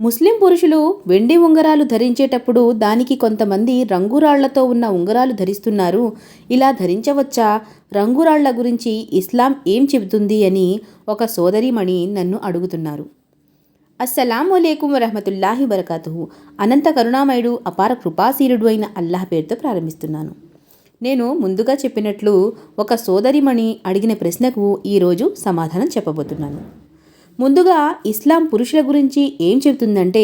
ముస్లిం పురుషులు వెండి ఉంగరాలు ధరించేటప్పుడు దానికి కొంతమంది రంగురాళ్ళతో ఉన్న ఉంగరాలు ధరిస్తున్నారు. ఇలా ధరించవచ్చా? రంగురాళ్ళ గురించి ఇస్లాం ఏం చెబుతుంది అని ఒక సోదరిమణి నన్ను అడుగుతున్నారు. అస్సలాము అలైకుం వరహమతుల్లాహి వరకాతుహు. అనంత కరుణామయుడు అపార కృపాశీలుడు అయిన అల్లాహ్ పేరుతో ప్రారంభిస్తున్నాను. నేను ముందుగా చెప్పినట్లు ఒక సోదరిమణి అడిగిన ప్రశ్నకు ఈరోజు సమాధానం చెప్పబోతున్నాను. ముందుగా ఇస్లాం పురుషుల గురించి ఏం చెబుతుందంటే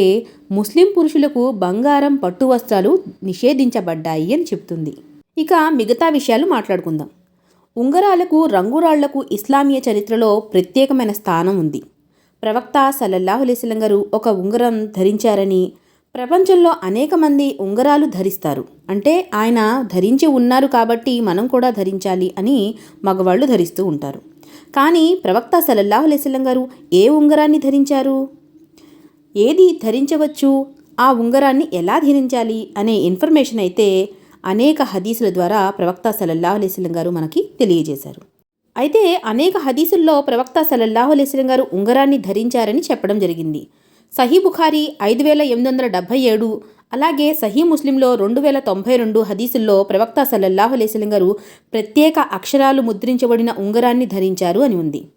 ముస్లిం పురుషులకు బంగారం పట్టు వస్త్రాలు నిషేధించబడ్డాయి అని చెప్తుంది ఇక మిగతా విషయాలు మాట్లాడుకుందాం. ఉంగరాలకు రంగురాళ్ళకు ఇస్లామీయ చరిత్రలో ప్రత్యేకమైన స్థానం ఉంది. ప్రవక్త సల్లల్లాహులేస్లం గారు ఒక ఉంగరం ధరించారని ప్రపంచంలో అనేక మంది ఉంగరాలు ధరిస్తారు. అంటే ఆయన ధరించి ఉన్నారు కాబట్టి మనం కూడా ధరించాలి అని మగవాళ్ళు ధరిస్తూ ఉంటారు. కానీ ప్రవక్త సల్లల్లాహు అలైస్లం గారు ఏ ఉంగరాన్ని ధరించారు? ఏది ధరించవచ్చు? ఆ ఉంగరాన్ని ఎలా ధరించాలి? అనే ఇన్ఫర్మేషన్ అయితే అనేక హదీసుల ద్వారా ప్రవక్త సల్లల్లాహు అలైస్లం గారు మనకి తెలియజేశారు. అయితే అనేక హదీసుల్లో ప్రవక్త సల్లల్లాహు అలైస్లం గారు ఉంగరాన్ని ధరించారని చెప్పడం జరిగింది. సహీ బుఖారీ ఐదు వేల ఎనిమిది వందల డెబ్భై ఏడు అలాగే సహీ ముస్లింలో రెండు వేల తొంభై రెండు హదీసుల్లో ప్రవక్త సల్లల్లాహు అలైస్లం గారు ప్రత్యేక అక్షరాలు ముద్రించబడిన ఉంగరాన్ని ధరించారు అని ఉంది.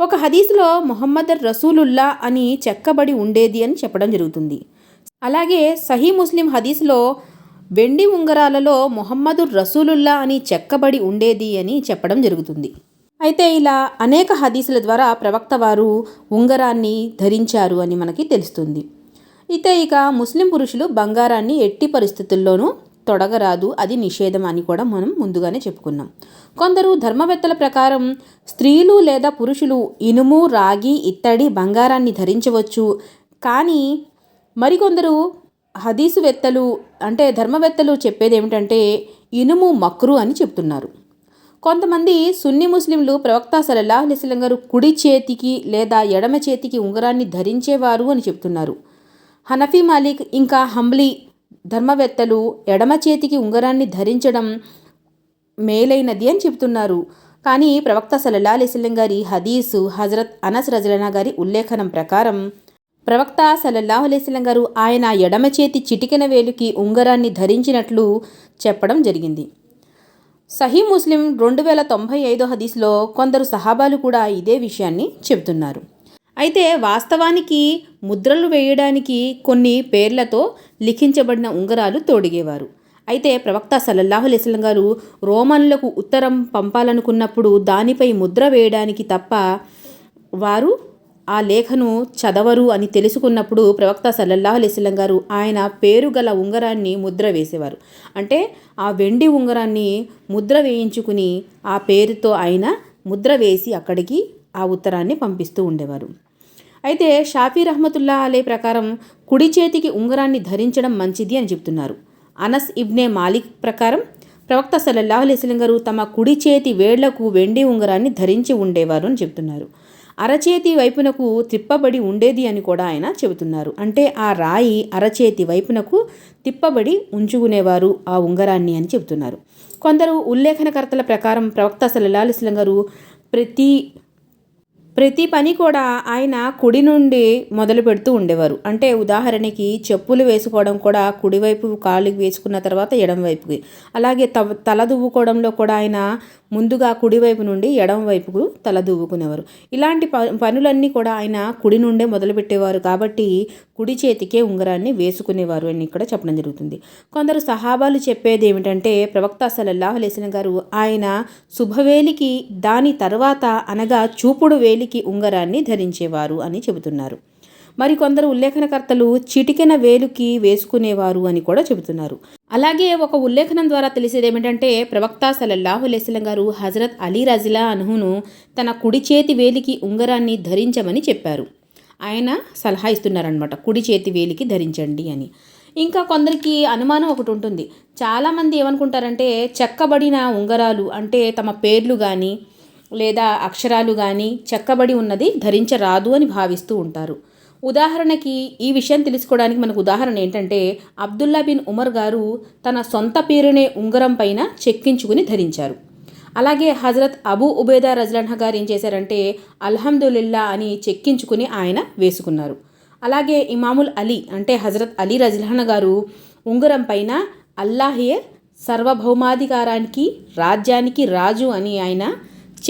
ఒక హదీసులో మొహమ్మద్ రసూలుల్లా అని చెక్కబడి ఉండేది అని చెప్పడం జరుగుతుంది. అలాగే సహీ ముస్లిం హదీసులో వెండి ఉంగరాలలో మొహమ్మదు రసూలుల్లా అని చెక్కబడి ఉండేది అని చెప్పడం జరుగుతుంది. అయితే ఇలా అనేక హదీసుల ద్వారా ప్రవక్త వారు ఉంగరాన్ని ధరించారు అని మనకి తెలుస్తుంది. అయితే ఇక ముస్లిం పురుషులు బంగారాన్ని ఎట్టి పరిస్థితుల్లోనూ తొడగరాదు. అది నిషేధం అని కూడా మనం ముందుగానే చెప్పుకున్నాం. కొందరు ధర్మవేత్తల ప్రకారం స్త్రీలు లేదా పురుషులు ఇనుము రాగి ఇత్తడి బంగారాన్ని ధరించవచ్చు. కానీ మరికొందరు హదీసువేత్తలు అంటే ధర్మవేత్తలు చెప్పేది ఏమిటంటే ఇనుము మక్రు అని చెప్తున్నారు. కొంతమంది సున్ని ముస్లింలు ప్రవక్త సలల్లాహు గారు కుడి చేతికి లేదా ఎడమ చేతికి ఉంగరాన్ని ధరించేవారు అని చెప్తున్నారు. హనఫీ మాలిక్ ఇంకా హంబ్లీ ధర్మవేత్తలు ఎడమ చేతికి ఉంగరాన్ని ధరించడం మేలైనది అని చెబుతున్నారు. కానీ ప్రవక్త సలల్లా అలైస్లం గారి హదీసు హజరత్ అనస్ రజలనా గారి ఉల్లేఖనం ప్రకారం ప్రవక్త సల్లల్లాహు అలైస్లం గారు ఆయన ఎడమ చేతి చిటికెన వేలుకి ఉంగరాన్ని ధరించినట్లు చెప్పడం జరిగింది. సహీ ముస్లిం రెండు వేల తొంభై ఐదో హదీస్లో కొందరు సహాబాలు కూడా ఇదే విషయాన్ని చెబుతున్నారు. అయితే వాస్తవానికి ముద్రలు వేయడానికి కొన్ని పేర్లతో లిఖించబడిన ఉంగరాలు తోడిగేవారు. అయితే ప్రవక్త సల్లల్లాహు అలైస్లం గారు రోమన్లకు ఉత్తరం పంపాలనుకున్నప్పుడు దానిపై ముద్ర వేయడానికి తప్ప వారు ఆ లేఖను చదవరు అని తెలుసుకున్నప్పుడు ప్రవక్త సల్లల్లాహు అలైస్లం గారు ఆయన పేరు గల ఉంగరాన్ని ముద్ర వేసేవారు. అంటే ఆ వెండి ఉంగరాన్ని ముద్ర వేయించుకుని ఆ పేరుతో ఆయన ముద్ర వేసి అక్కడికి ఆ ఉత్తరాన్ని పంపిస్తూ ఉండేవారు. అయితే షాఫీ రహమతుల్లా అలే ప్రకారం కుడి చేతికి ఉంగరాన్ని ధరించడం మంచిది అని చెప్తున్నారు అనస్ ఇబ్నే మాలిక్ ప్రకారం ప్రవక్త సల్లల్లాహు అలైస్లం గారు తమ కుడి చేతి వేళ్ళకు వెండి ఉంగరాన్ని ధరించి ఉండేవారు అని చెప్తున్నారు అరచేతి వైపునకు తిప్పబడి ఉండేది అని కూడా ఆయన చెబుతున్నారు. అంటే ఆ రాయి అరచేతి వైపునకు తిప్పబడి ఉంచుకునేవారు ఆ ఉంగరాన్ని అని చెబుతున్నారు. కొందరు ఉల్లేఖనకర్తల ప్రకారం ప్రవక్త సలలాలిస్లం గారు ప్రతి ప్రతి పని కూడా ఆయన కుడి నుండి మొదలు పెడుతూ ఉండేవారు. అంటే ఉదాహరణకి చెప్పులు వేసుకోవడం కూడా కుడివైపు కాలుకి వేసుకున్న తర్వాత ఎడం వైపుకి అలాగే తల దువ్వుకోవడంలో కూడా ఆయన ముందుగా కుడివైపు నుండి ఎడమ వైపుకు తల దూవుకునేవారు. ఇలాంటి ప పనులన్నీ కూడా ఆయన కుడి నుండే మొదలుపెట్టేవారు కాబట్టి కుడి చేతికే ఉంగరాన్ని వేసుకునేవారు అని ఇక్కడ చెప్పడం జరుగుతుంది. కొందరు సహాబాలు చెప్పేది ఏమిటంటే ప్రవక్త సలల్లాహు లేసిన గారు ఆయన శుభవేలికి దాని తర్వాత అనగా చూపుడు వేలికి ఉంగరాన్ని ధరించేవారు అని చెబుతున్నారు. మరికొందరు ఉల్లేఖనకర్తలు చిటికెన వేలుకి వేసుకునేవారు అని కూడా చెబుతున్నారు. అలాగే ఒక ఉల్లేఖనం ద్వారా తెలిసేది ఏమిటంటే ప్రవక్త సలల్లాహు అలైస్లం గారు హజరత్ అలీ రజిలా అనుహును తన కుడి చేతి వేలికి ఉంగరాన్ని ధరించమని చెప్పారు. ఆయన సలహా ఇస్తున్నారనమాట కుడి చేతి వేలికి ధరించండి అని. ఇంకా కొందరికి అనుమానం ఒకటి ఉంటుంది. చాలామంది ఏమనుకుంటారంటే చెక్కబడిన ఉంగరాలు అంటే తమ పేర్లు కానీ లేదా అక్షరాలు కానీ చెక్కబడి ఉన్నది ధరించరాదు అని భావిస్తూ ఉంటారు. ఉదాహరణకి ఈ విషయం తెలుసుకోవడానికి మనకు ఉదాహరణ ఏంటంటే అబ్దుల్లా బిన్ ఉమర్ గారు తన సొంత పేరునే ఉంగరం పైన చెక్కించుకుని ధరించారు. అలాగే హజరత్ అబూ ఉబేదా రజలన్హ గారు ఏం చేశారంటే అల్హమ్దుల్లా అని చెక్కించుకుని ఆయన వేసుకున్నారు. అలాగే ఇమాముల్ అలీ అంటే హజరత్ అలీ రజలహన గారు ఉంగరం పైన అల్లాహియే సర్వభౌమాధికారానికి రాజ్యానికి రాజు అని ఆయన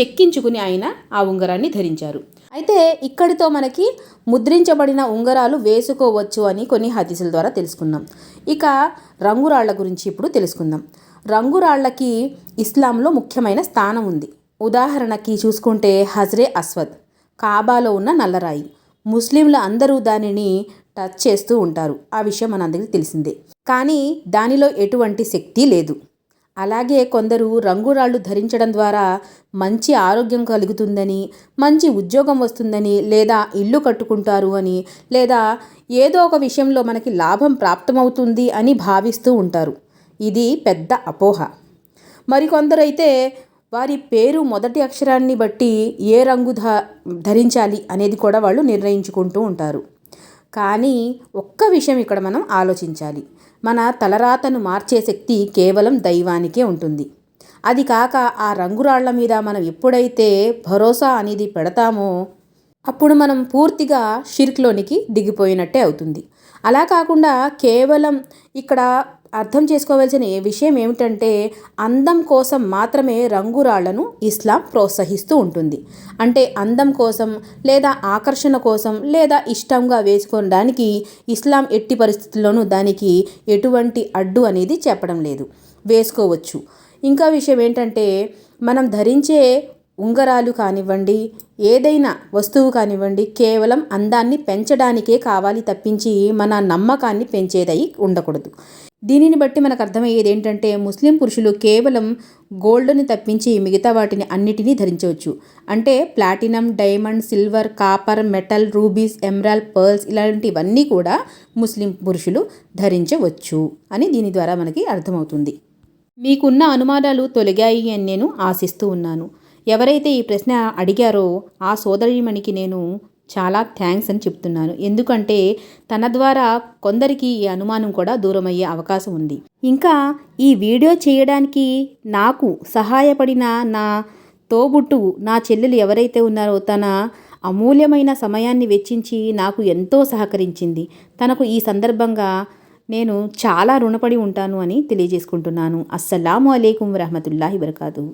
చెక్కించుకుని ఆయన ఆ ఉంగరాన్ని ధరించారు. అయితే ఇక్కడితో మనకి ముద్రించబడిన ఉంగరాలు వేసుకోవచ్చు అని కొన్ని హదీసుల ద్వారా తెలుసుకున్నాం ఇక రంగురాళ్ళ గురించి ఇప్పుడు తెలుసుకుందాం. రంగురాళ్ళకి ఇస్లాంలో ముఖ్యమైన స్థానం ఉంది. ఉదాహరణకి చూసుకుంటే హజ్రే అస్వద్ కాబాలో ఉన్న నల్లరాయి. ముస్లింలు అందరూ దానిని టచ్ చేస్తూ ఉంటారు. ఆ విషయం మనందరికీ తెలిసిందే. కానీ దానిలో ఎటువంటి శక్తి లేదు. అలాగే కొందరు రంగురాళ్ళు ధరించడం ద్వారా మంచి ఆరోగ్యం కలుగుతుందని మంచి ఉద్యోగం వస్తుందని లేదా ఇల్లు కట్టుకుంటారు అని లేదా ఏదో ఒక విషయంలో మనకి లాభం ప్రాప్తమవుతుంది అని భావిస్తూ ఉంటారు. ఇది పెద్ద అపోహ. మరికొందరైతే వారి పేరు మొదటి అక్షరాన్ని బట్టి ఏ రంగు ధ ధరించాలి అనేది కూడా వాళ్ళు నిర్ణయించుకుంటూ ఉంటారు. కానీ ఒక్క విషయం ఇక్కడ మనం ఆలోచించాలి. మన తలరాతను మార్చే శక్తి కేవలం దైవానికే ఉంటుంది. అది కాక ఆ రంగురాళ్ళ మీద మనం ఎప్పుడైతే భరోసా అనేది పెడతామో అప్పుడు మనం పూర్తిగా షిర్క్లోనికి దిగిపోయినట్టే అవుతుంది. అలా కాకుండా కేవలం ఇక్కడ అర్థం చేసుకోవాల్సిన విషయం ఏమిటంటే అందం కోసం మాత్రమే రంగురాళ్ళను ఇస్లాం ప్రోత్సహిస్తూ ఉంటుంది. అంటే అందం కోసం లేదా ఆకర్షణ కోసం లేదా ఇష్టంగా వేసుకోవడానికి ఇస్లాం ఎట్టి పరిస్థితుల్లోనూ దానికి ఎటువంటి అడ్డు అనేది చెప్పడం లేదు. వేసుకోవచ్చు. ఇంకా విషయం ఏంటంటే మనం ధరించే ఉంగరాలు కానివ్వండి ఏదైనా వస్తువు కానివ్వండి కేవలం అందాన్ని పెంచడానికే కావాలి తప్పించి మన నమ్మకాన్ని పెంచేదై ఉండకూడదు. దీనిని బట్టి మనకు అర్థమయ్యేది ఏంటంటే ముస్లిం పురుషులు కేవలం గోల్డ్ని తప్పించి మిగతా వాటిని అన్నిటినీ ధరించవచ్చు. అంటే platinum diamond silver copper metal rubies emerald pearls ఇలాంటివన్నీ కూడా ముస్లిం పురుషులు ధరించవచ్చు అని దీని ద్వారా మనకి అర్థమవుతుంది. మీకున్న అనుమానాలు తొలగాయి అని నేను ఆశిస్తూ ఉన్నాను. ఎవరైతే ఈ ప్రశ్న అడిగారో ఆ సోదరిమణికి నేను చాలా థ్యాంక్స్ అని చెప్తున్నాను. ఎందుకంటే తన ద్వారా కొందరికి ఈ అనుమానం కూడా దూరమయ్యే అవకాశం ఉంది. ఇంకా ఈ వీడియో చేయడానికి నాకు సహాయపడిన నా తోబుట్టు నా చెల్లెలు ఎవరైతే ఉన్నారో తన అమూల్యమైన సమయాన్ని వెచ్చించి నాకు ఎంతో సహకరించింది. తనకు ఈ సందర్భంగా నేను చాలా రుణపడి ఉంటాను అని తెలియజేసుకుంటున్నాను. అస్సలాము అలైకుం వరహమతుల్లాహి వరకాదు